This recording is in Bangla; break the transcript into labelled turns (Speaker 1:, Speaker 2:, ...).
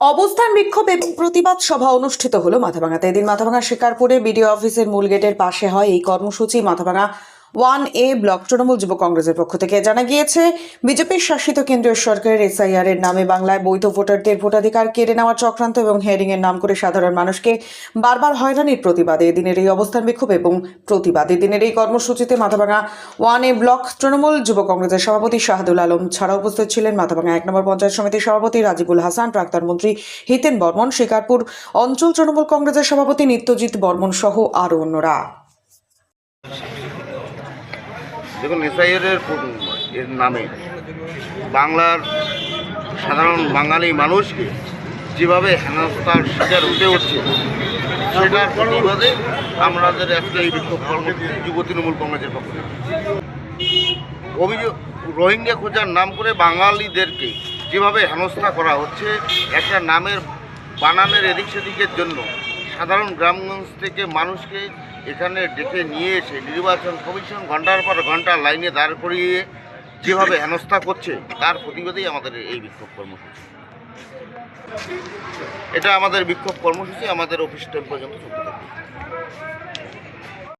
Speaker 1: অবস্থান বিক্ষোভ এবং প্রতিবাদ সভা অনুষ্ঠিত হলো মাথাভাঙাতে। এদিন মাথাভাঙা শিকারপুরে বিডিও অফিসের মূল গেটের পাশে হয় এই কর্মসূচি। Mathabhanga one A block Trinamool যুব কংগ্রেসের পক্ষ থেকে জানা গিয়েছে, বিজেপির শাসিত কেন্দ্রীয় সরকারের এসআইআর এর নামে বাংলায় বৈধ ভোটারদের ভোটাধিকার কেড়ে নেওয়ার চক্রান্ত এবং হেয়ারিং এর নাম করে সাধারণ মানুষকে বারবার হয়রানির প্রতিবাদে এদিনের এই অবস্থান বিক্ষোভ এবং প্রতিবাদে দিনের এই কর্মসূচিতে Mathabhanga one A block Trinamool যুব কংগ্রেসের সভাপতি শাহাদুল আলম ছাড়া উপস্থিত ছিলেন। মাথাভাঙা এক নম্বর পঞ্চায়েত সমিতির সভাপতি রাজিবুল হাসান, প্রাক্তন মন্ত্রী হিতেন বর্মন শিকারপুর অঞ্চল তৃণমূল কংগ্রেসের সভাপতি নিত্যজিৎ বর্মন সহ আরও অন্যরা।
Speaker 2: দেখুন এসআইআর এর নামে। বাংলার সাধারণ বাঙালি মানুষকে যেভাবে হেনস্থার শিকার হতে হচ্ছে সেটার প্রতিবাদে আমাদের আজকে এই বিক্ষোভ যুব তৃণমূল কংগ্রেসের পক্ষ অভিযোগ রোহিঙ্গা খোঁজার নাম করে বাঙালিদেরকে যেভাবে হেনস্থা করা হচ্ছে, একটা নামের বানানের এদিক সেদিকের জন্য সাধারণ গ্রামগঞ্জ থেকে মানুষকে এখানে ডেকে নিয়ে এসে নির্বাচন কমিশন ঘণ্টার পর ঘণ্টা লাইনে দাঁড় করিয়ে যেভাবে হেনস্থা করছে, তার প্রতিবাদেই আমাদের এই বিক্ষোভ কর্মসূচি। এটা আমাদের বিক্ষোভ কর্মসূচি, আমাদের অফিস টাইম পর্যন্ত চলতে থাকবে।